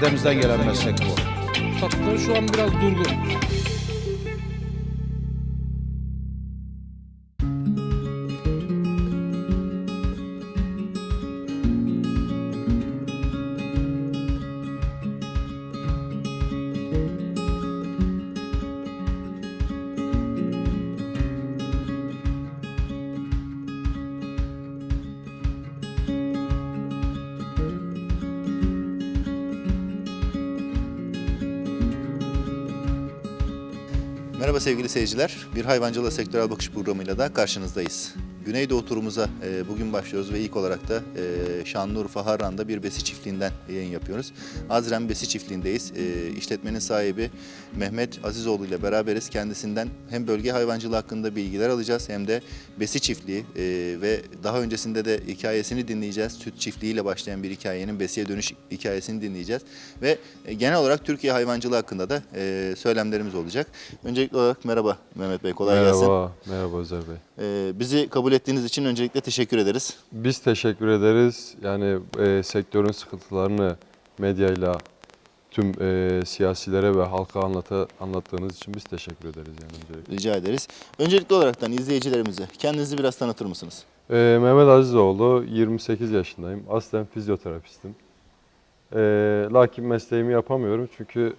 dedemizden gelen meslek bu. Satışlar şu an biraz durgun. Merhaba sevgili seyirciler. Bir hayvancılığa sektörel bakış programıyla da karşınızdayız. Güneydoğu turumuza e, bugün başlıyoruz ve ilk olarak da e, Şanlıurfa Harran'da bir besi çiftliğinden yayın yapıyoruz. Azren Besi Çiftliği'ndeyiz. E, işletmenin sahibi Mehmet Azizoğlu ile beraberiz. Kendisinden hem bölge hayvancılığı hakkında bilgiler alacağız hem de besi çiftliği e, ve daha öncesinde de hikayesini dinleyeceğiz. Süt çiftliğiyle başlayan bir hikayenin besiye dönüş hikayesini dinleyeceğiz. Ve e, genel olarak Türkiye hayvancılığı hakkında da e, söylemlerimiz olacak. Öncelikli olarak merhaba Mehmet Bey, kolay gelsin. Merhaba, merhaba Özer Bey. Ee, bizi kabul ettiğiniz için öncelikle teşekkür ederiz. Biz teşekkür ederiz. Yani e, sektörün sıkıntılarını medyayla tüm e, siyasilere ve halka anlata, anlattığınız için biz teşekkür ederiz yani öncelikle. Rica ederiz. Öncelikli olaraktan izleyicilerimize kendinizi biraz tanıtır mısınız? E, Mehmet Azizoğlu, 28 yaşındayım. Aslen fizyoterapistim. E, lakin mesleğimi yapamıyorum çünkü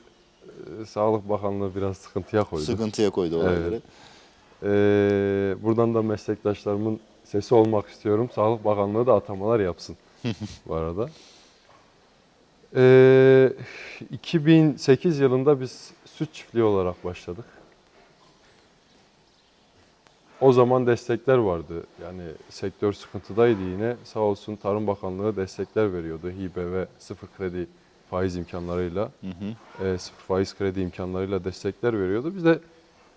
e, Sağlık Bakanlığı biraz sıkıntıya koydu. Sıkıntıya koydu olayları. Evet. E, buradan da meslektaşlarımın sesi olmak istiyorum. Sağlık Bakanlığı da atamalar yapsın bu arada. Ee, 2008 yılında biz süt çiftliği olarak başladık. O zaman destekler vardı. Yani sektör sıkıntıdaydı yine. Sağ olsun Tarım Bakanlığı destekler veriyordu. Hibe ve sıfır kredi faiz imkanlarıyla, Hı hı. e, sıfır faiz kredi imkanlarıyla destekler veriyordu. Biz de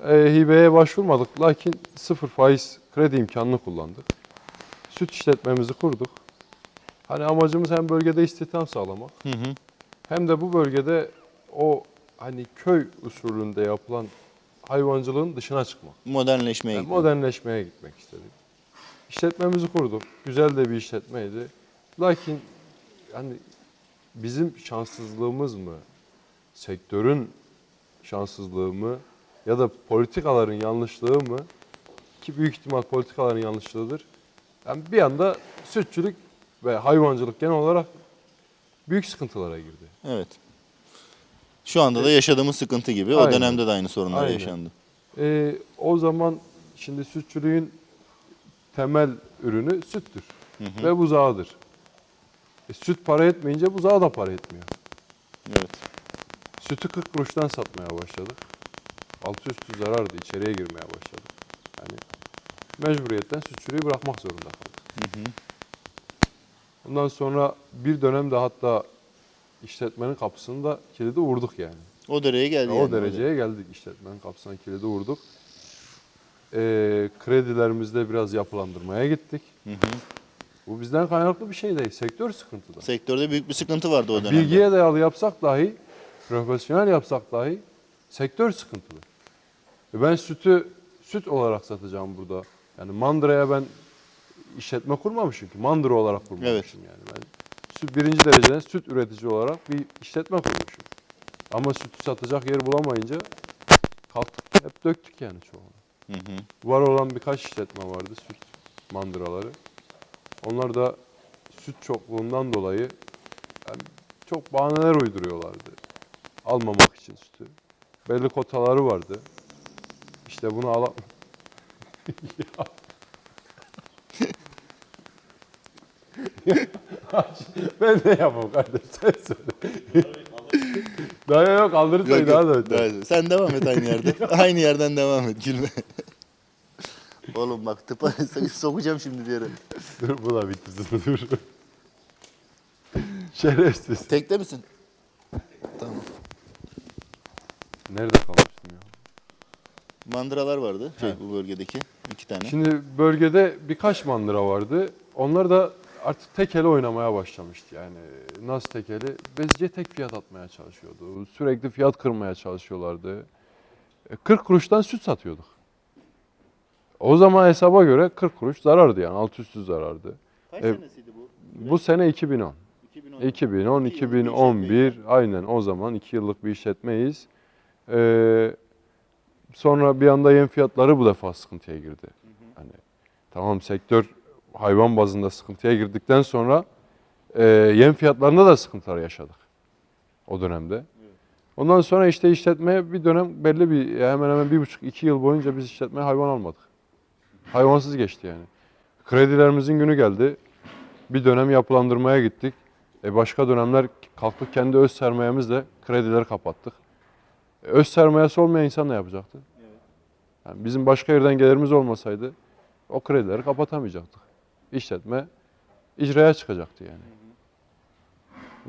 e, hibeye başvurmadık. Lakin sıfır faiz kredi imkanını kullandık. Süt işletmemizi kurduk. Hani amacımız hem bölgede istihdam sağlamak Hı hı. hem de bu bölgede o hani köy usulünde yapılan hayvancılığın dışına çıkmak. Modernleşmeye Yani gidiyor. modernleşmeye gitmek istedik. İşletmemizi kurduk. Güzel de bir işletmeydi. Lakin yani bizim şanssızlığımız mı, sektörün şanssızlığı mı ya da politikaların yanlışlığı mı ki büyük ihtimal politikaların yanlışlığıdır. Yani bir anda sütçülük ve hayvancılık genel olarak büyük sıkıntılara girdi. Evet. Şu anda da yaşadığımız sıkıntı gibi. O Aynen. dönemde de aynı sorunlar Aynen. yaşandı. Ee, o zaman şimdi sütçülüğün temel ürünü süttür Hı hı. ve buzağıdır. E, süt para etmeyince buzağı da para etmiyor. Evet. Sütü 40 kuruştan satmaya başladık. Altı üstü zarardı, içeriye girmeye başladık. Yani mecburiyetten sütçülüğü bırakmak zorunda kaldık. Hı hı. Ondan sonra bir dönemde hatta işletmenin kapısını da kilidi vurduk yani. O derece geldi. o yani. dereceye geldik işletmenin kapısına kilidi vurduk. Ee, kredilerimizde biraz yapılandırmaya gittik. Hı hı. Bu bizden kaynaklı bir şey değil. Sektör sıkıntıda. Sektörde büyük bir sıkıntı vardı o dönemde. Bilgiye dayalı yapsak dahi, profesyonel yapsak dahi sektör sıkıntılı. E ben sütü süt olarak satacağım burada. Yani mandıraya ben işletme kurmamışım ki. Mandıra olarak kurmamışım yani. Ben süt, birinci dereceden süt üretici olarak bir işletme kurmuşum. Ama sütü satacak yer bulamayınca kalktık hep döktük yani çoğunu. Hı hı. Var olan birkaç işletme vardı süt mandıraları. Onlar da süt çokluğundan dolayı yani çok bahaneler uyduruyorlardı. Almamak için sütü. Belli kotaları vardı. İşte bunu ala... Ya. ben ne yapayım kardeş sen söyle. daha yok aldırırsan Yok, daha da öter. daha- Sen devam et aynı yerde. aynı yerden devam et gülme. Oğlum bak tıpa sokacağım şimdi bir yere. Dur bu da bitti dur. Şerefsiz. Tekte misin? Tamam. Nerede ya? Mandıralar vardı şey, bu bölgedeki iki tane. Şimdi bölgede birkaç mandıra vardı. Onlar da artık tekeli oynamaya başlamıştı. Yani nasıl tekeli? Bezce tek fiyat atmaya çalışıyordu. Sürekli fiyat kırmaya çalışıyorlardı. E, 40 kuruştan süt satıyorduk. O zaman hesaba göre 40 kuruş zarardı yani. Alt üstü zarardı. Kaç ev- senesiydi bu? Bu sene 2010. 2010, 2011 aynen o zaman 2 yıllık bir işletmeyiz. Ee, sonra bir anda yem fiyatları bu defa sıkıntıya girdi. Hani tamam sektör hayvan bazında sıkıntıya girdikten sonra e, yem fiyatlarında da sıkıntılar yaşadık o dönemde. Ondan sonra işte işletmeye bir dönem belli bir hemen hemen bir buçuk iki yıl boyunca biz işletmeye hayvan almadık. Hayvansız geçti yani. Kredilerimizin günü geldi. Bir dönem yapılandırmaya gittik. E başka dönemler kalktık kendi öz sermayemizle kredileri kapattık. Öz sermayesi olmayan insan ne yapacaktı? Yani bizim başka yerden gelirimiz olmasaydı o kredileri kapatamayacaktık. İşletme icraya çıkacaktı yani.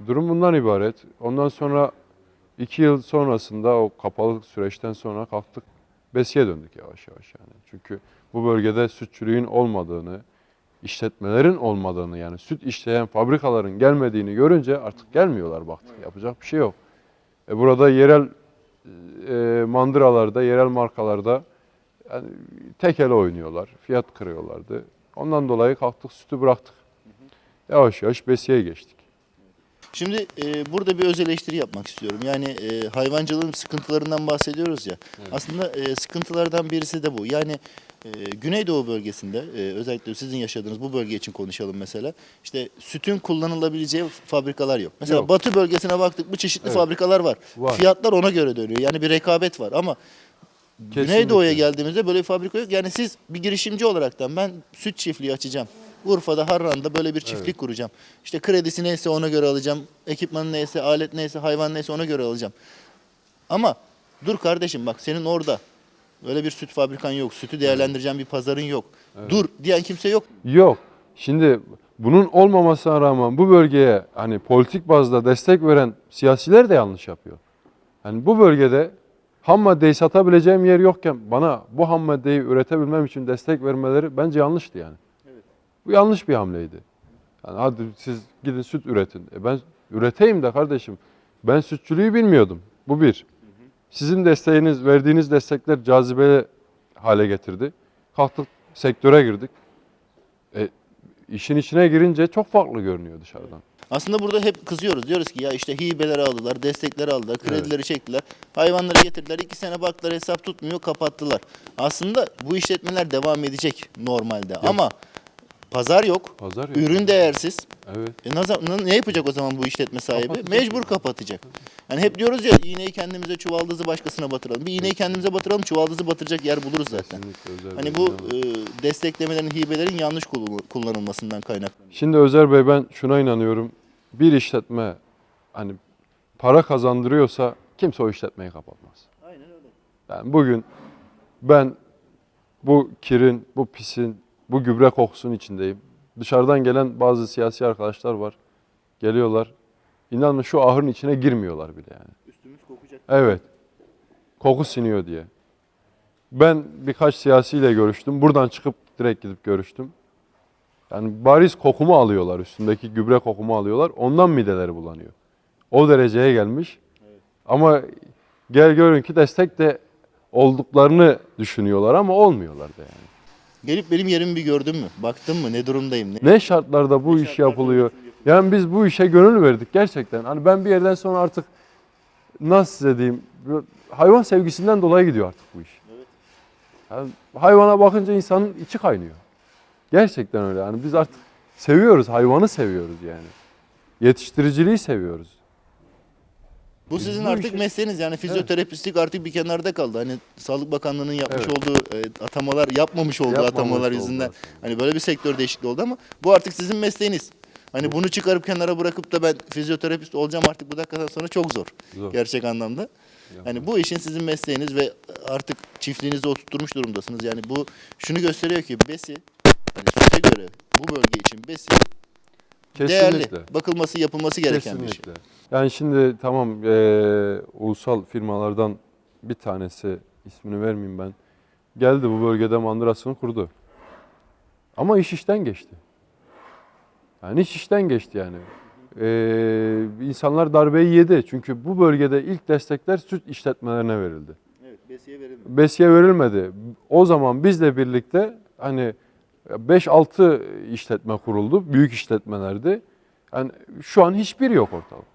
Durum bundan ibaret. Ondan sonra iki yıl sonrasında o kapalı süreçten sonra kalktık besiye döndük yavaş yavaş yani. Çünkü bu bölgede sütçülüğün olmadığını, işletmelerin olmadığını yani süt işleyen fabrikaların gelmediğini görünce artık gelmiyorlar baktık. Yapacak bir şey yok. E burada yerel e, mandıralarda, yerel markalarda yani tek ele oynuyorlar. Fiyat kırıyorlardı. Ondan dolayı kalktık sütü bıraktık. Yavaş yavaş besiye geçtik. Şimdi e, burada bir öz eleştiri yapmak istiyorum. Yani e, hayvancılığın sıkıntılarından bahsediyoruz ya. Aslında e, sıkıntılardan birisi de bu. Yani e, Güneydoğu bölgesinde e, özellikle sizin yaşadığınız bu bölge için konuşalım mesela. İşte sütün kullanılabileceği fabrikalar yok. Mesela Yok. Batı bölgesine baktık bu çeşitli Evet. fabrikalar var. Var. Fiyatlar ona göre dönüyor. Yani bir rekabet var ama Güneydoğu'ya geldiğimizde böyle bir fabrika yok. Yani siz bir girişimci olaraktan ben süt çiftliği açacağım. Urfa'da, Harran'da böyle bir çiftlik kuracağım. İşte kredisi neyse ona göre alacağım. Ekipmanı neyse, alet neyse, hayvan neyse ona göre alacağım. Ama dur kardeşim bak senin orada öyle bir süt fabrikan yok. Sütü değerlendireceğin bir pazarın yok. Dur diyen kimse yok. Yok. Şimdi bunun olmamasına rağmen bu bölgeye hani politik bazda destek veren siyasiler de yanlış yapıyor. Yani bu bölgede ham maddeyi satabileceğim yer yokken bana bu ham maddeyi üretebilmem için destek vermeleri bence yanlıştı yani. Bu yanlış bir hamleydi. Yani hadi siz gidin süt üretin. E ben üreteyim de kardeşim. Ben sütçülüğü bilmiyordum. Bu bir. Sizin desteğiniz, verdiğiniz destekler cazibeli hale getirdi. Kalktık sektöre girdik. E, işin içine girince çok farklı görünüyor dışarıdan. Aslında burada hep kızıyoruz. Diyoruz ki ya işte hibeleri aldılar, destekleri aldılar, kredileri çektiler. Hayvanları getirdiler. iki sene baktılar hesap tutmuyor, kapattılar. Aslında bu işletmeler devam edecek normalde. Ama pazar yok. Pazar yok. Ürün değersiz. Evet. E ne, ne yapacak o zaman bu işletme sahibi? Kapatacak Mecbur yani. kapatacak. Yani hep diyoruz ya iğneyi kendimize çuvaldızı başkasına batıralım. Bir iğneyi kendimize batıralım çuvaldızı batıracak yer buluruz zaten. Hani bu e, desteklemelerin, hibelerin yanlış kullan- kullanılmasından kaynaklanıyor. Şimdi Özer Bey ben şuna inanıyorum. Bir işletme hani para kazandırıyorsa kimse o işletmeyi kapatmaz. Aynen öyle. Yani bugün ben bu kirin, bu pisin, bu gübre kokusunun içindeyim. Dışarıdan gelen bazı siyasi arkadaşlar var. Geliyorlar. İnanın şu ahırın içine girmiyorlar bile yani. Üstümüz kokacak. Evet. Koku siniyor diye. Ben birkaç siyasiyle görüştüm. Buradan çıkıp direkt gidip görüştüm. Yani bariz kokumu alıyorlar. Üstündeki gübre kokumu alıyorlar. Ondan mideleri bulanıyor. O dereceye gelmiş. Ama gel görün ki destek de olduklarını düşünüyorlar ama olmuyorlar da yani. Gelip benim yerimi bir gördün mü? Baktın mı? Ne durumdayım? Ne? Ne şartlarda bu iş yapılıyor? Yani biz bu işe gönül verdik gerçekten. Hani ben bir yerden sonra artık nasıl size diyeyim hayvan sevgisinden dolayı gidiyor artık bu iş. Yani hayvana bakınca insanın içi kaynıyor. Gerçekten öyle. Yani biz artık seviyoruz, hayvanı seviyoruz yani. Yetiştiriciliği seviyoruz. Bu sizin bu artık işe- mesleğiniz yani fizyoterapistlik artık bir kenarda kaldı. Hani Sağlık Bakanlığı'nın yapmış Evet. olduğu e, atamalar, yapmamış olduğu Yapmamış atamalar oldu yüzünden hani böyle bir sektör değişikliği oldu ama bu artık sizin mesleğiniz. Hani bunu çıkarıp kenara bırakıp da ben fizyoterapist olacağım artık bu dakikadan sonra çok zor. Zor. Gerçek anlamda. Hani bu işin sizin mesleğiniz ve artık çiftliğinizi oturtmuş durumdasınız. Yani bu şunu gösteriyor ki besi hani süte göre bu bölge için besi değerli. Kesinlikle. Bakılması, yapılması gereken bir şey. Kesinlikle. Yani şimdi tamam eee, ulusal firmalardan bir tanesi ismini vermeyeyim ben. Geldi bu bölgede mandırasını kurdu. Ama iş işten geçti. Yani iş işten geçti yani. Eee insanlar darbeyi yedi. Çünkü bu bölgede ilk destekler süt işletmelerine verildi. Evet, besiye verilmiyor. Besiye verilmedi. O zaman bizle birlikte hani 5-6 işletme kuruldu. Büyük işletmelerdi. Yani şu an hiçbiri yok ortalıkta.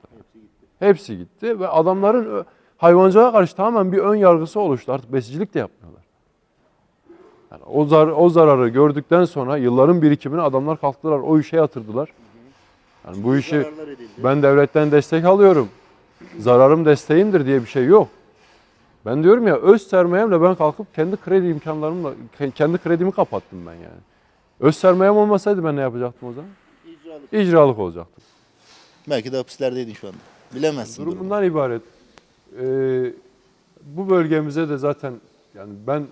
Hepsi gitti ve adamların hayvancılığa karşı tamamen bir ön yargısı oluştu. Artık besicilik de yapmıyorlar. Yani o, zar, o zararı gördükten sonra yılların birikimini adamlar kalktılar, o işe yatırdılar. Yani bu işi ben devletten destek alıyorum. Zararım desteğimdir diye bir şey yok. Ben diyorum ya öz sermayemle ben kalkıp kendi kredi imkanlarımla ke- kendi kredimi kapattım ben yani. Öz sermayem olmasaydı ben ne yapacaktım o zaman? İcralık. İcralık olacaktım. Belki de hapislerdeydin şu anda. Bilemezsin Durum bundan ibaret. Ee, bu bölgemize de zaten yani ben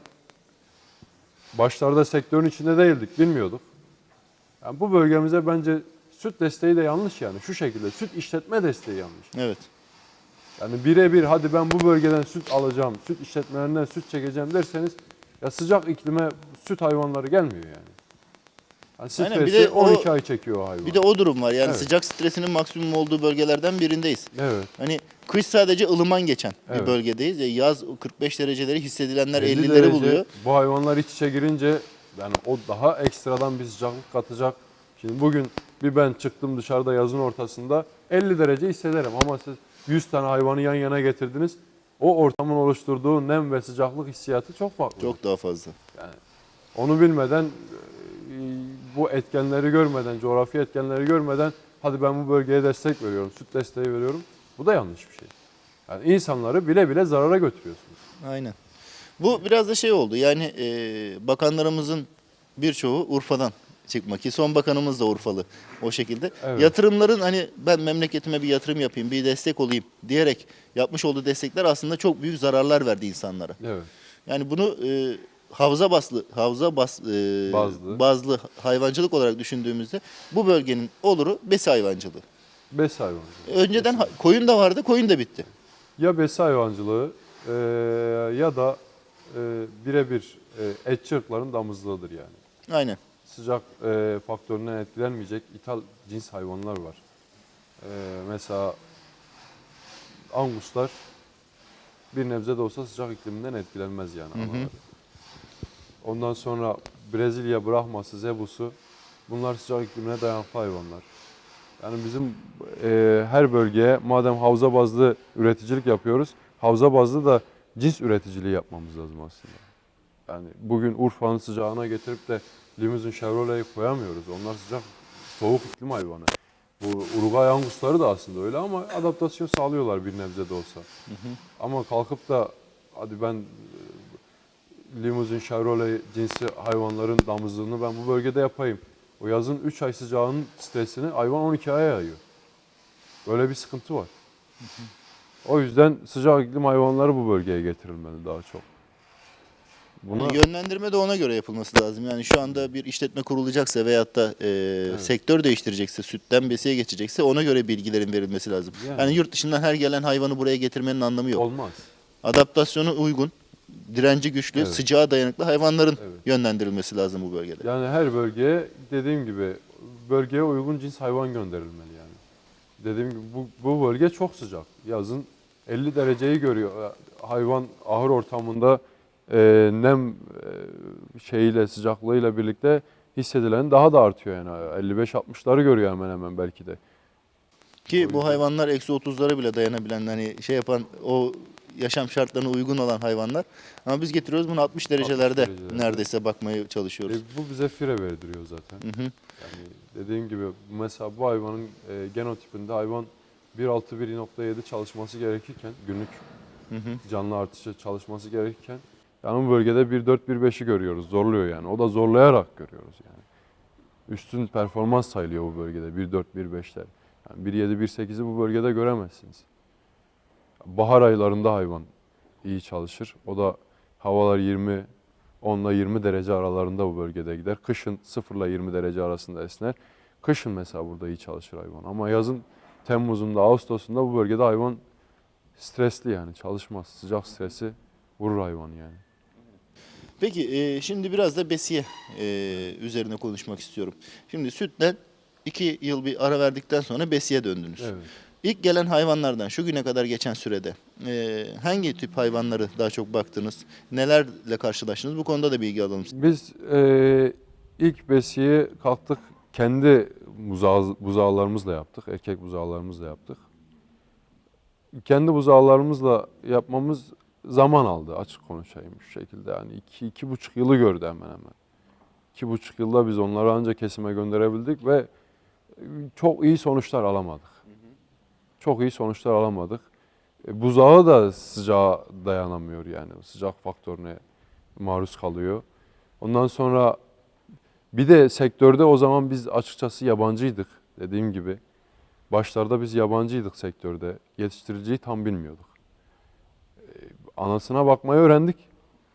başlarda sektörün içinde değildik, bilmiyorduk. Yani bu bölgemize bence süt desteği de yanlış yani şu şekilde. Süt işletme desteği yanlış. Evet. Yani birebir hadi ben bu bölgeden süt alacağım, süt işletmelerinden süt çekeceğim derseniz ya sıcak iklime süt hayvanları gelmiyor yani. Yani Aynen, bir stresi de o- 12 ay çekiyor hayvan. Bir de o durum var. Yani Evet. sıcak stresinin maksimum olduğu bölgelerden birindeyiz. evet. Hani kış sadece ılıman geçen bir Evet. bölgedeyiz. Ya yaz 45 dereceleri hissedilenler 50 50'leri derece buluyor. Bu hayvanlar iç içe girince yani o daha ekstradan bir sıcaklık katacak. Şimdi bugün bir ben çıktım dışarıda yazın ortasında 50 derece hissederim ama siz 100 tane hayvanı yan yana getirdiniz. O ortamın oluşturduğu nem ve sıcaklık hissiyatı çok farklı. Çok daha fazla. Onu bilmeden, bu etkenleri görmeden, coğrafi etkenleri görmeden hadi ben bu bölgeye destek veriyorum, süt desteği veriyorum. Bu da yanlış bir şey. Yani insanları bile bile zarara götürüyorsunuz. Aynen. Bu biraz da şey oldu. Yani e, bakanlarımızın birçoğu Urfa'dan çıkma ki son bakanımız da Urfalı o şekilde. Evet. Yatırımların hani ben memleketime bir yatırım yapayım, bir destek olayım diyerek yapmış olduğu destekler aslında çok büyük zararlar verdi insanlara. Evet. Yani bunu e, havza baslı, havza bas, e, Bazlı. bazlı hayvancılık olarak düşündüğümüzde bu bölgenin oluru besi hayvancılığı. Bes hayvancılığı. Önceden ha- koyun da vardı, koyun da bitti. Ya besi hayvancılığı e, ya da e, birebir e, etçi ırkların damızlığıdır yani. Aynen. Sıcak e, faktöründen etkilenmeyecek ithal cins hayvanlar var. E, mesela anguslar bir nebze de olsa sıcak ikliminden etkilenmez yani. Hı hı. anaları. Ondan sonra Brezilya Brahması, Zebusu bunlar sıcak iklimine dayanıklı hayvanlar. Yani bizim e, her bölgeye madem havza bazlı üreticilik yapıyoruz, havza bazlı da cins üreticiliği yapmamız lazım aslında. Yani bugün Urfa'nın sıcağına getirip de limuzin Chevrolet'i koyamıyoruz. Onlar sıcak, soğuk iklim hayvanı. Bu Uruguay Angusları da aslında öyle ama adaptasyon sağlıyorlar bir nebze de olsa. Ama kalkıp da hadi ben limuzin Chevrolet cinsi hayvanların damızlığını ben bu bölgede yapayım. O yazın 3 ay sıcağının stresini hayvan 12 aya yayıyor. Böyle bir sıkıntı var. O yüzden sıcak iklim hayvanları bu bölgeye getirilmeli daha çok. Buna Yani yönlendirme de ona göre yapılması lazım. Yani şu anda bir işletme kurulacaksa veyahut da e, sektör değiştirecekse, sütten besiye geçecekse ona göre bilgilerin verilmesi lazım. Yani. Yani, yurt dışından her gelen hayvanı buraya getirmenin anlamı yok. olmaz. Adaptasyonu uygun, direnci güçlü, Evet. sıcağa dayanıklı hayvanların Evet. yönlendirilmesi lazım bu bölgede. Yani her bölgeye dediğim gibi bölgeye uygun cins hayvan gönderilmeli yani. Dediğim gibi bu, bu bölge çok sıcak. Yazın 50 dereceyi görüyor. Hayvan ahır ortamında e, nem e, şeyiyle sıcaklığıyla birlikte hissedilen daha da artıyor yani. 55-60'ları görüyor hemen hemen belki de. Ki bu hayvanlar eksi 30'lara bile dayanabilen hani şey yapan o yaşam şartlarına uygun olan hayvanlar. Ama biz getiriyoruz bunu 60 derecelerde derecelerde. neredeyse bakmaya E, çalışıyoruz. bu bize fire verdiriyor zaten. Hı hı. Yani dediğim gibi mesela bu hayvanın e, genotipinde hayvan 1.6-1.7 çalışması gerekirken günlük Hı hı. canlı artışı çalışması gerekirken yani bu bölgede 1.4-1.5'i görüyoruz. Zorluyor yani. O da zorlayarak görüyoruz yani. Üstün performans sayılıyor bu bölgede 1.4-1.5'ler. Yani 1.7-1.8'i bu bölgede göremezsiniz. Bahar aylarında hayvan iyi çalışır. O da havalar 20 10 ile 20 derece aralarında bu bölgede gider. Kışın 0 ile 20 derece arasında esner. Kışın mesela burada iyi çalışır hayvan. Ama yazın Temmuz'unda, Ağustos'unda bu bölgede hayvan stresli yani çalışmaz. Sıcak stresi vurur hayvanı yani. Peki e, şimdi biraz da besiye e, üzerine konuşmak istiyorum. Şimdi sütten 2 yıl bir ara verdikten sonra besiye döndünüz. Evet. İlk gelen hayvanlardan şu güne kadar geçen sürede e, hangi tip hayvanları daha çok baktınız? Nelerle karşılaştınız? Bu konuda da bilgi alalım. Biz e, ilk besiye kalktık kendi buzağı, buzağlarımızla yaptık. Erkek buzağlarımızla yaptık. Kendi buzağlarımızla yapmamız zaman aldı açık konuşayım şu şekilde. Yani iki, iki buçuk yılı gördü hemen hemen. İki buçuk yılda biz onları ancak kesime gönderebildik ve çok iyi sonuçlar alamadık. Çok iyi sonuçlar alamadık. E, buzağı da sıcağa dayanamıyor yani. Sıcak faktörüne maruz kalıyor. Ondan sonra bir de sektörde o zaman biz açıkçası yabancıydık dediğim gibi. Başlarda biz yabancıydık sektörde. Yetiştiriciyi tam bilmiyorduk. Ee, Anasına bakmayı öğrendik.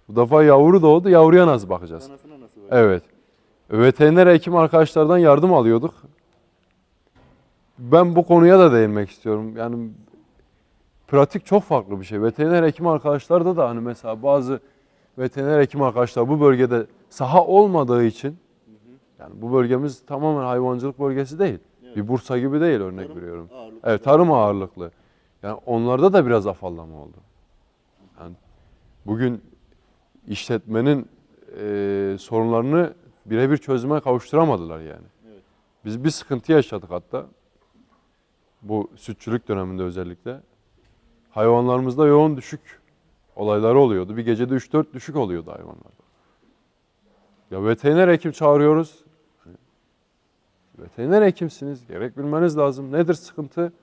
Bu defa yavru doğdu, yavruya nasıl bakacağız? Anasına nasıl var? Evet. Veteriner hekim arkadaşlardan yardım alıyorduk. Ben bu konuya da değinmek istiyorum. Yani pratik çok farklı bir şey. Veteriner hekim arkadaşlarda da hani mesela bazı veteriner hekim arkadaşlar bu bölgede saha olmadığı için yani bu bölgemiz tamamen hayvancılık bölgesi değil. Evet. Bir Bursa gibi değil örnek Tarım veriyorum. ağırlıklı. Evet tarım ağırlıklı. Yani onlarda da biraz afallama oldu. Yani bugün işletmenin e, sorunlarını birebir çözüme kavuşturamadılar yani. Evet. Biz bir sıkıntı yaşadık hatta. Bu sütçülük döneminde özellikle. Hayvanlarımızda yoğun düşük olayları oluyordu. Bir gecede 3-4 düşük oluyordu hayvanlarda. Ya veteriner hekim çağırıyoruz. Veteriner hekimsiniz. Gerek bilmeniz lazım. Nedir sıkıntı?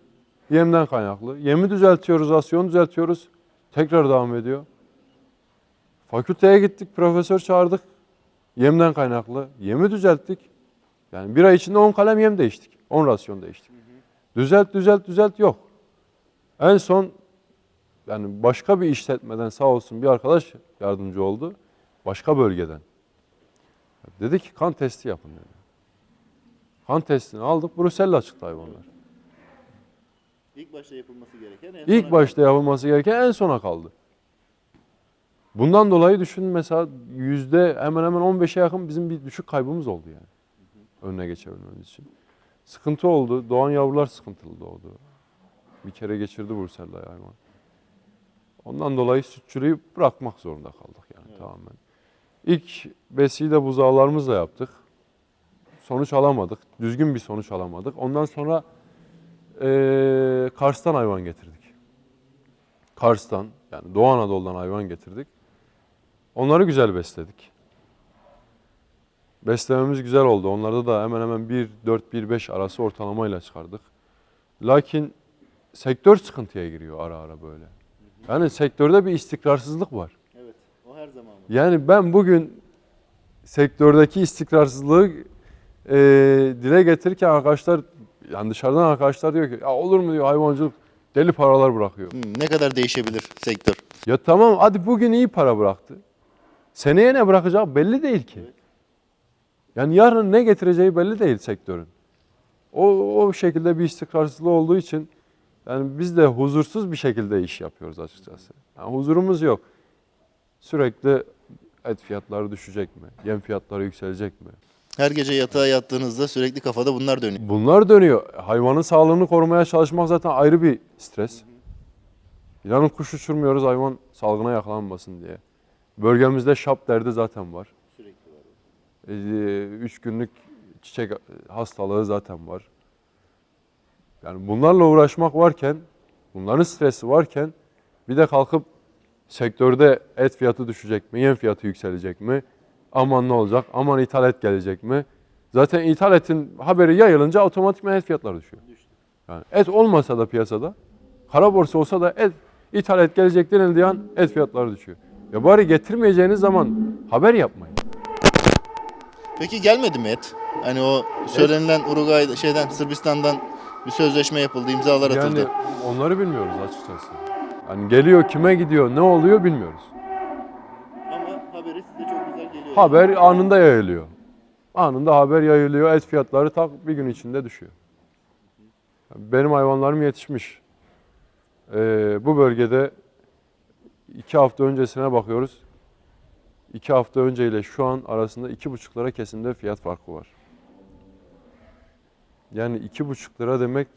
Yemden kaynaklı. Yemi düzeltiyoruz, rasyonu düzeltiyoruz. Tekrar devam ediyor. Fakülteye gittik, profesör çağırdık. Yemden kaynaklı. Yemi düzelttik. Yani bir ay içinde 10 kalem yem değiştik. 10 rasyon değiştik. Düzelt, düzelt, düzelt yok. En son yani başka bir işletmeden sağ olsun bir arkadaş yardımcı oldu. Başka bölgeden. Dedi ki kan testi yapın dedi. Kan testini aldık. Brusella çıktı hayvanlar. İlk başta yapılması gereken en İlk başta yapılması gereken en sona kaldı. Bundan dolayı düşün mesela yüzde hemen hemen 15'e yakın bizim bir düşük kaybımız oldu yani. Önüne geçebilmemiz için. Sıkıntı oldu. Doğan yavrular sıkıntılı doğdu. Bir kere geçirdi Bursella'yı hayvan. Ondan dolayı sütçülüğü bırakmak zorunda kaldık yani Evet. tamamen. İlk besiyi de buzağlarımızla yaptık. Sonuç alamadık. Düzgün bir sonuç alamadık. Ondan sonra eee Kars'tan hayvan getirdik. Kars'tan yani Doğu Anadolu'dan hayvan getirdik. Onları güzel besledik. Beslememiz güzel oldu. Onlarda da hemen hemen 1-4-1-5 arası ortalamayla çıkardık. Lakin sektör sıkıntıya giriyor ara ara böyle. Yani sektörde bir istikrarsızlık var. Evet. O her zaman var. Yani ben bugün sektördeki istikrarsızlığı e, dile getirirken arkadaşlar yani dışarıdan arkadaşlar diyor ki ya olur mu diyor hayvancılık deli paralar bırakıyor. Ne kadar değişebilir sektör? Ya tamam hadi bugün iyi para bıraktı. Seneye ne bırakacak belli değil ki. Evet. Yani yarın ne getireceği belli değil sektörün. O, o şekilde bir istikrarsızlığı olduğu için yani biz de huzursuz bir şekilde iş yapıyoruz açıkçası. Yani huzurumuz yok. Sürekli et fiyatları düşecek mi? Yem fiyatları yükselecek mi? Her gece yatağa yattığınızda sürekli kafada bunlar dönüyor. Bunlar dönüyor. Hayvanın sağlığını korumaya çalışmak zaten ayrı bir stres. İnanın kuş uçurmuyoruz hayvan salgına yakalanmasın diye. Bölgemizde şap derdi zaten var. Ee, üç günlük çiçek hastalığı zaten var. Yani bunlarla uğraşmak varken, bunların stresi varken bir de kalkıp sektörde et fiyatı düşecek mi, yem fiyatı yükselecek mi? Aman ne olacak, aman ithal et gelecek mi? Zaten ithal etin haberi yayılınca otomatikman et fiyatları düşüyor. Yani et olmasa da piyasada, kara borsa olsa da et, ithal et gelecek denildiği an et fiyatları düşüyor. Ya bari getirmeyeceğiniz zaman haber yapmayın. Peki gelmedi mi et? Hani o söylenilen Uruguay şeyden Sırbistan'dan bir sözleşme yapıldı, imzalar atıldı. Yani onları bilmiyoruz açıkçası. Yani geliyor kime gidiyor ne oluyor bilmiyoruz. Ama haberi size çok güzel geliyor. Haber anında yayılıyor. Anında haber yayılıyor. Et fiyatları tak bir gün içinde düşüyor. Benim hayvanlarım yetişmiş. Ee, bu bölgede iki hafta öncesine bakıyoruz. İki hafta önceyle şu an arasında iki buçuk lira kesimde fiyat farkı var. Yani iki buçuk lira demek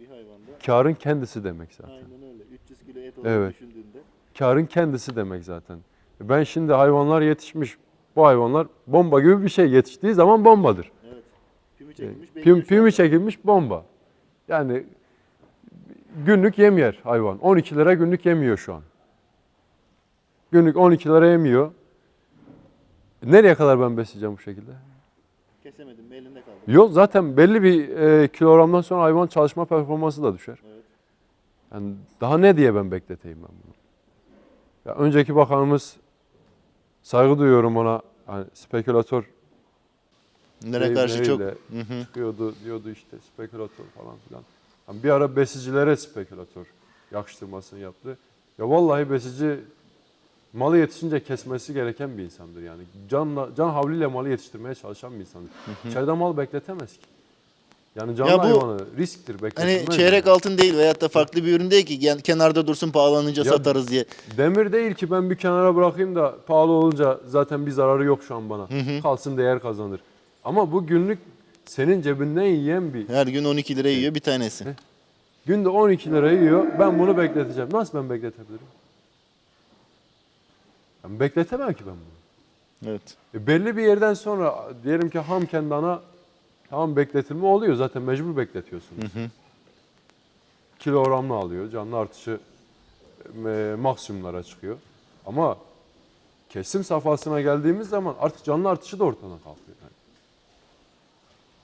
Bir hayvanda. karın kendisi demek zaten. Aynen öyle. 300 kilo et olduğunu Evet. düşündüğünde. karın kendisi demek zaten. Ben şimdi hayvanlar yetişmiş. Bu hayvanlar bomba gibi bir şey yetiştiği zaman bombadır. Evet. Pim, pimi çekilmiş bomba. Yani günlük yem yer hayvan. 12 lira günlük yemiyor şu an. Günlük 12 lira yemiyor. Nereye kadar ben besleyeceğim bu şekilde? Kesemedim, elinde kaldı. Yok zaten belli bir e, kilogramdan sonra hayvan çalışma performansı da düşer. Evet. Yani daha ne diye ben bekleteyim ben bunu? Ya önceki bakanımız saygı duyuyorum ona. Hani spekülatör Bunlara karşı çok... deyimleriyle Hı hı. çıkıyordu diyordu işte spekülatör falan filan. Yani bir ara besicilere spekülatör yakıştırmasını yaptı. Ya vallahi besici malı yetişince kesmesi gereken bir insandır yani. Canla, can havliyle malı yetiştirmeye çalışan bir insandır. İçeride mal bekletemez ki. Yani canlı Ya bu- hayvanı risktir Hani bekletilmez. çeyrek yani. altın değil veyahut da farklı bir ürün değil ki yani kenarda dursun pahalanınca Ya- satarız diye. Demir değil ki ben bir kenara bırakayım da pahalı olunca zaten bir zararı yok şu an bana. hı. Kalsın değer kazanır. Ama bu günlük senin cebinden yiyen bir Her gün 12 lira yiyor bir tanesi. Günde 12 lira yiyor. Ben bunu bekleteceğim. Nasıl ben bekletebilirim? Ben bekletemem ki ben bunu. Evet. E belli bir yerden sonra diyelim ki hamken dana tamam bekletilme oluyor. Zaten mecbur bekletiyorsunuz. Hı hı. Kilogramla alıyor. Canlı artışı e, maksimumlara çıkıyor. Ama kesim safhasına geldiğimiz zaman artık canlı artışı da ortadan kalkıyor. Yani.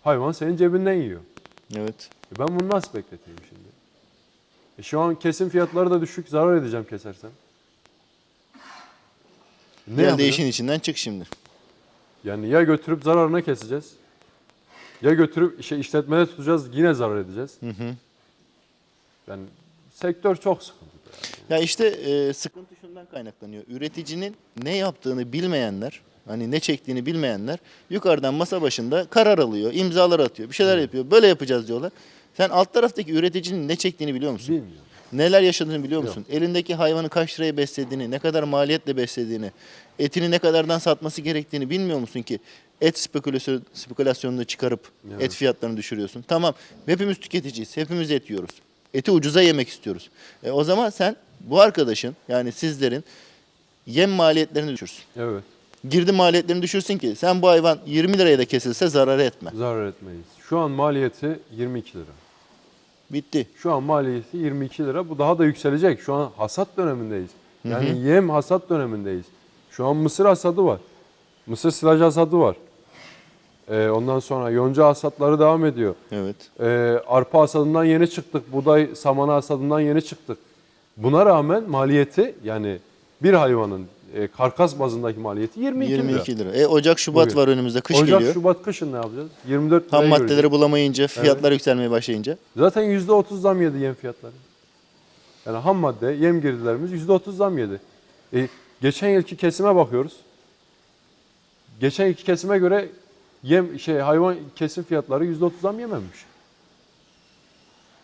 Hayvan senin cebinden yiyor. Evet. E ben bunu nasıl bekleteyim şimdi? E şu an kesim fiyatları da düşük. Zarar edeceğim kesersem. Ne Gel de yapacağım? işin içinden çık şimdi. Yani ya götürüp zararına keseceğiz. Ya götürüp şey işletmede tutacağız yine zarar edeceğiz. Hı hı. Yani sektör çok sıkıntılı. Ya işte e, sıkıntı şundan kaynaklanıyor. Üreticinin ne yaptığını bilmeyenler, hani ne çektiğini bilmeyenler yukarıdan masa başında karar alıyor, imzalar atıyor, bir şeyler yapıyor. Böyle yapacağız diyorlar. Sen alt taraftaki üreticinin ne çektiğini biliyor musun? Bilmiyorum. Neler yaşadığını biliyor musun? Elindeki hayvanı kaç liraya beslediğini, ne kadar maliyetle beslediğini, etini ne kadardan satması gerektiğini bilmiyor musun ki? Et spekülasyon, spekülasyonunu çıkarıp Evet. et fiyatlarını düşürüyorsun. Tamam hepimiz tüketiciyiz, hepimiz et yiyoruz. Eti ucuza yemek istiyoruz. E, o zaman sen bu arkadaşın yani sizlerin yem maliyetlerini düşürsün. Evet. Girdi maliyetlerini düşürsün ki sen bu hayvan 20 liraya da kesilse zarar etme. Zarar etmeyiz. Şu an maliyeti 22 lira. Bitti. Şu an maliyeti 22 lira. Bu daha da yükselecek. Şu an hasat dönemindeyiz. Yani yem hasat dönemindeyiz. Şu an mısır hasadı var. Mısır silaj hasadı var. Ee, ondan sonra yonca hasatları devam ediyor. Evet. Ee, arpa hasadından yeni çıktık. Buğday samanı hasadından yeni çıktık. Buna rağmen maliyeti yani bir hayvanın e, karkas bazındaki maliyeti 22, lira. 22 lira. E, Ocak, Şubat Bugün. var önümüzde. Kış Ocak, geliyor. Şubat, kışın ne yapacağız? 24 Ham maddeleri göreceğiz. bulamayınca, fiyatlar yükselmeye başlayınca. Zaten %30 zam yedi yem fiyatları. Yani ham madde, yem girdilerimiz %30 zam yedi. E, geçen yılki kesime bakıyoruz. Geçen yılki kesime göre yem şey hayvan kesim fiyatları %30 zam yememiş.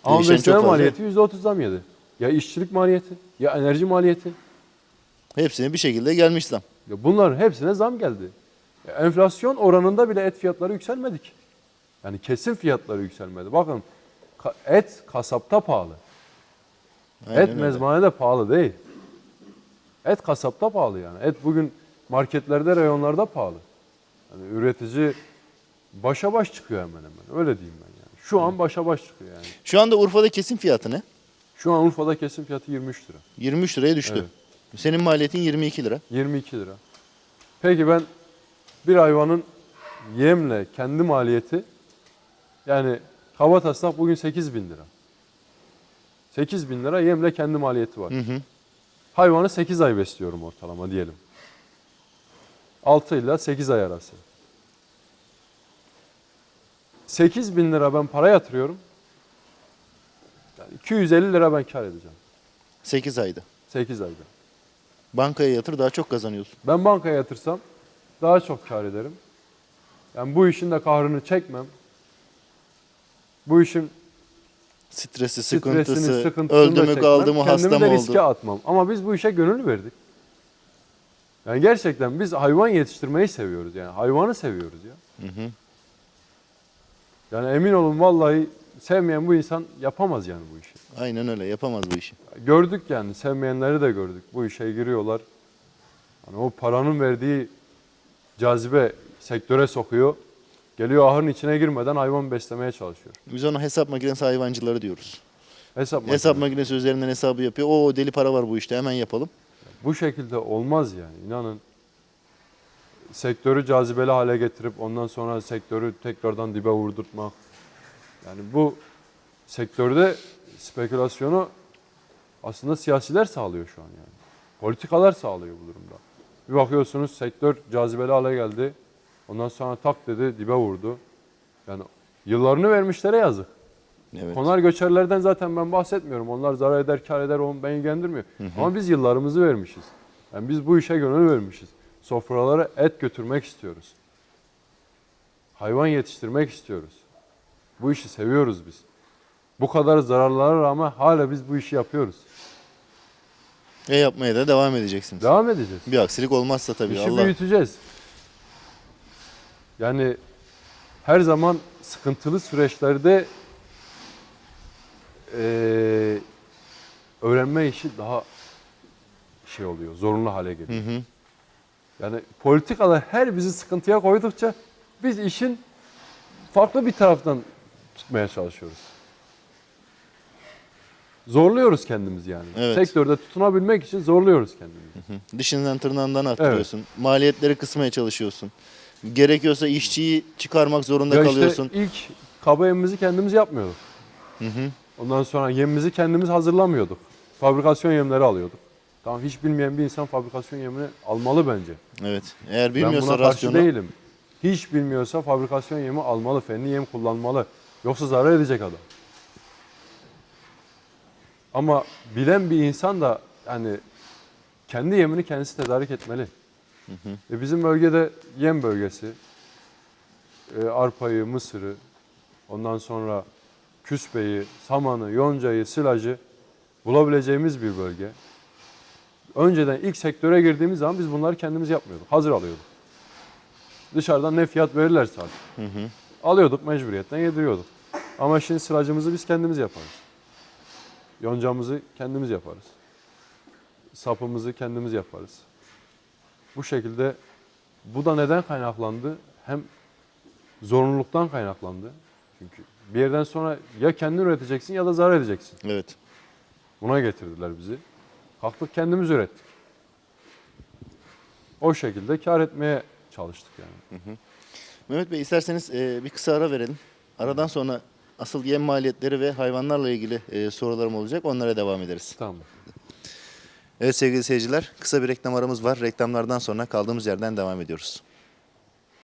Ama besleme maliyeti %30 zam yedi. Ya işçilik maliyeti, ya enerji maliyeti. Hepsine bir şekilde gelmiş zam. Ya bunların hepsine zam geldi. Ya enflasyon oranında bile et fiyatları yükselmedi ki. Yani kesim fiyatları yükselmedi. Bakın et kasapta pahalı. Aynen et öyle. mezbanede pahalı değil. Et kasapta pahalı yani. Et bugün marketlerde, reyonlarda pahalı. Yani üretici başa baş çıkıyor hemen hemen. Öyle diyeyim ben yani. Şu an başa baş çıkıyor yani. Şu anda Urfa'da kesim fiyatı ne? Şu an Urfa'da kesim fiyatı 23 lira. 23 liraya düştü. Evet. Senin maliyetin 22 lira. 22 lira. Peki ben bir hayvanın yemle kendi maliyeti yani kaba taslak bugün 8 bin lira. 8 bin lira yemle kendi maliyeti var. Hı hı. Hayvanı 8 ay besliyorum ortalama diyelim. 6 ile 8 ay arası. 8 bin lira ben para yatırıyorum. Yani 250 lira ben kar edeceğim. 8 ayda. 8 ayda. Bankaya yatır daha çok kazanıyorsun. Ben bankaya yatırsam daha çok kar ederim. Yani bu işin de kahrını çekmem. Bu işin Stresi, stresini, sıkıntısı, sıkıntısını öldü mü kaldı mı Kendimi hasta de mı riske oldu? atmam. Ama biz bu işe gönül verdik. Yani gerçekten biz hayvan yetiştirmeyi seviyoruz. Yani hayvanı seviyoruz ya. Hı hı. Yani emin olun vallahi sevmeyen bu insan yapamaz yani bu işi. Aynen öyle yapamaz bu işi. Gördük yani sevmeyenleri de gördük. Bu işe giriyorlar. Hani o paranın verdiği cazibe sektöre sokuyor. Geliyor ahırın içine girmeden hayvan beslemeye çalışıyor. Biz ona hesap makinesi hayvancıları diyoruz. Hesap, Hesap makinesi. makinesi üzerinden hesabı yapıyor. O deli para var bu işte hemen yapalım. Bu şekilde olmaz yani inanın. Sektörü cazibeli hale getirip ondan sonra sektörü tekrardan dibe vurdurtmak. Yani bu sektörde spekülasyonu aslında siyasiler sağlıyor şu an yani. Politikalar sağlıyor bu durumda. Bir bakıyorsunuz sektör cazibeli hale geldi. Ondan sonra tak dedi dibe vurdu. Yani yıllarını vermişlere yazık. Evet. Konar göçerlerden zaten ben bahsetmiyorum. Onlar zarar eder, kar eder, onu beni ilgilendirmiyor. Ama biz yıllarımızı vermişiz. Yani biz bu işe gönül vermişiz. Sofralara et götürmek istiyoruz. Hayvan yetiştirmek istiyoruz. Bu işi seviyoruz biz. Bu kadar zararlara rağmen hala biz bu işi yapıyoruz. E yapmaya da devam edeceksiniz. Devam edeceğiz. Bir aksilik olmazsa tabii İşi Allah. büyüteceğiz. Yani her zaman sıkıntılı süreçlerde eee, öğrenme işi daha şey oluyor, zorunlu hale geliyor. Hı hı. Yani politikalar her bizi sıkıntıya koydukça biz işin farklı bir taraftan tutmaya çalışıyoruz. Zorluyoruz kendimizi yani. Evet. Sektörde tutunabilmek için zorluyoruz kendimizi. Hı. Dışından tırnağından arttırıyorsun. Maliyetleri kısmaya çalışıyorsun. Gerekiyorsa işçiyi çıkarmak zorunda Ya kalıyorsun. işte ilk kaba yemimizi kendimiz yapmıyorduk. Hı hı. Ondan sonra yemimizi kendimiz hazırlamıyorduk. Fabrikasyon yemleri alıyorduk. Tamam hiç bilmeyen bir insan fabrikasyon yemini almalı bence. Evet. Eğer ben bilmiyorsa buna karşı rasyonu değilim. Hiç bilmiyorsa fabrikasyon yemi almalı, fenli yem kullanmalı. Yoksa zarar edecek adam. Ama bilen bir insan da yani kendi yemini kendisi tedarik etmeli. E bizim bölgede yem bölgesi, e, arpayı, mısırı, ondan sonra küspeyi, samanı, yoncayı, silajı bulabileceğimiz bir bölge. Önceden ilk sektöre girdiğimiz zaman biz bunları kendimiz yapmıyorduk. Hazır alıyorduk. Dışarıdan ne fiyat verirlerse artık. Hı hı. Alıyorduk mecburiyetten yediriyorduk. Ama şimdi silajımızı biz kendimiz yaparız. Yoncamızı kendimiz yaparız. Sapımızı kendimiz yaparız. Bu şekilde bu da neden kaynaklandı? Hem zorunluluktan kaynaklandı. Çünkü bir yerden sonra ya kendin üreteceksin ya da zarar edeceksin. Evet. Buna getirdiler bizi. Kalktık kendimiz ürettik. O şekilde kar etmeye çalıştık yani. Mehmet Bey isterseniz e, bir kısa ara verelim. Aradan sonra asıl yem maliyetleri ve hayvanlarla ilgili e, sorularım olacak. Onlara devam ederiz. Tamam. Evet sevgili seyirciler kısa bir reklam aramız var. Reklamlardan sonra kaldığımız yerden devam ediyoruz.